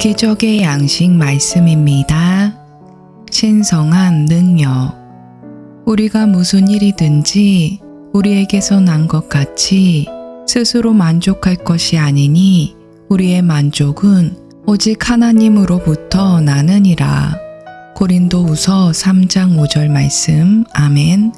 기적의 양식 말씀입니다. 신성한 능력. 우리가 무슨 일이든지 우리에게서 난 것 같이 스스로 만족할 것이 아니니 우리의 만족은 오직 하나님으로부터 나느니라. 고린도 후서 3장 5절 말씀. 아멘.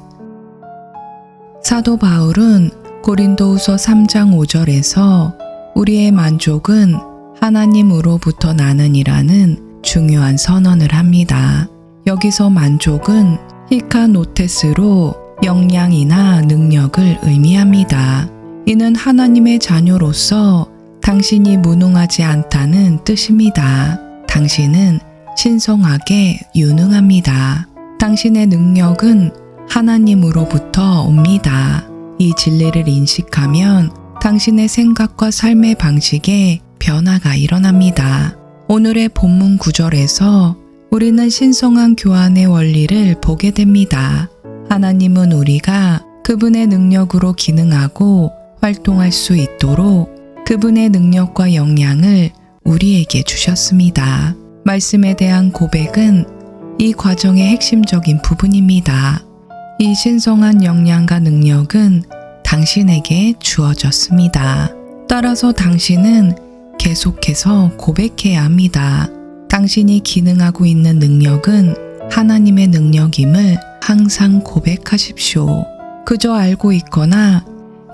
사도 바울은 고린도 후서 3장 5절에서 우리의 만족은 하나님으로부터 나느니라는 중요한 선언을 합니다. 여기서 만족은 히카노테스로 역량이나 능력을 의미합니다. 이는 하나님의 자녀로서 당신이 무능하지 않다는 뜻입니다. 당신은 신성하게 유능합니다. 당신의 능력은 하나님으로부터 옵니다. 이 진리를 인식하면 당신의 생각과 삶의 방식에 변화가 일어납니다. 오늘의 본문 구절에서 우리는 신성한 교환의 원리를 보게 됩니다. 하나님은 우리가 그분의 능력으로 기능하고 활동할 수 있도록 그분의 능력과 역량을 우리에게 주셨습니다. 말씀에 대한 고백은 이 과정의 핵심적인 부분입니다. 이 신성한 역량과 능력은 당신에게 주어졌습니다. 따라서 당신은 계속해서 고백해야 합니다. 당신이 기능하고 있는 능력은 하나님의 능력임을 항상 고백하십시오. 그저 알고 있거나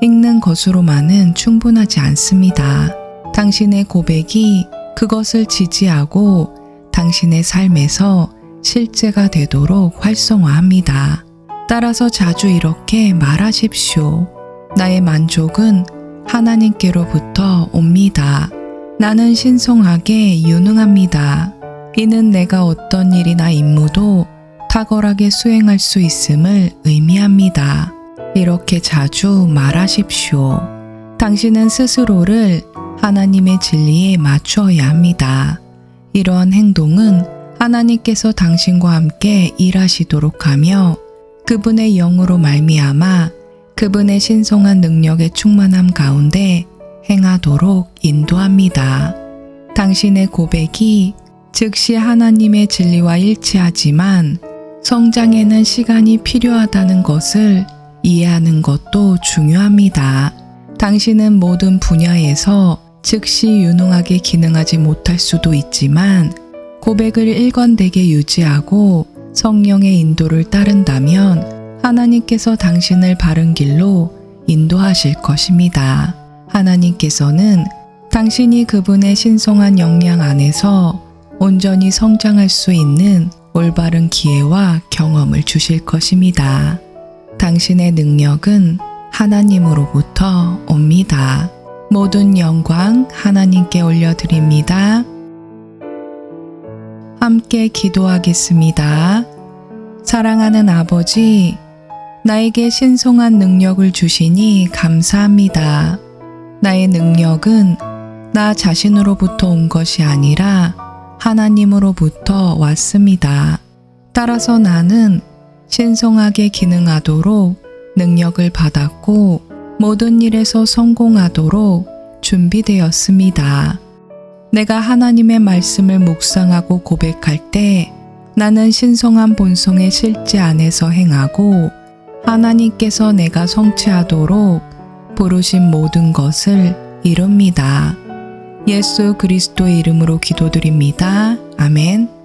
읽는 것으로만은 충분하지 않습니다. 당신의 고백이 그것을 지지하고 당신의 삶에서 실제가 되도록 활성화합니다. 따라서 자주 이렇게 말하십시오. 나의 만족은 하나님께로부터 옵니다. 나는 신성하게 유능합니다. 이는 내가 어떤 일이나 임무도 탁월하게 수행할 수 있음을 의미합니다. 이렇게 자주 말하십시오. 당신은 스스로를 하나님의 진리에 맞추어야 합니다. 이러한 행동은 하나님께서 당신과 함께 일하시도록 하며 그분의 영으로 말미암아 그분의 신성한 능력의 충만함 가운데 행하도록 인도합니다. 당신의 고백이 즉시 하나님의 진리와 일치하지만 성장에는 시간이 필요하다는 것을 이해하는 것도 중요합니다. 당신은 모든 분야에서 즉시 유능하게 기능하지 못할 수도 있지만 고백을 일관되게 유지하고 성령의 인도를 따른다면 하나님께서 당신을 바른 길로 인도하실 것입니다. 하나님께서는 당신이 그분의 신성한 역량 안에서 온전히 성장할 수 있는 올바른 기회와 경험을 주실 것입니다. 당신의 능력은 하나님으로부터 옵니다. 모든 영광 하나님께 올려드립니다. 함께 기도하겠습니다. 사랑하는 아버지, 나에게 신성한 능력을 주시니 감사합니다. 나의 능력은 나 자신으로부터 온 것이 아니라 하나님으로부터 왔습니다. 따라서 나는 신성하게 기능하도록 능력을 받았고 모든 일에서 성공하도록 준비되었습니다. 내가 하나님의 말씀을 묵상하고 고백할 때 나는 신성한 본성의 실제 안에서 행하고 하나님께서 내가 성취하도록 부르신 모든 것을 이룹니다. 예수 그리스도의 이름으로 기도드립니다. 아멘.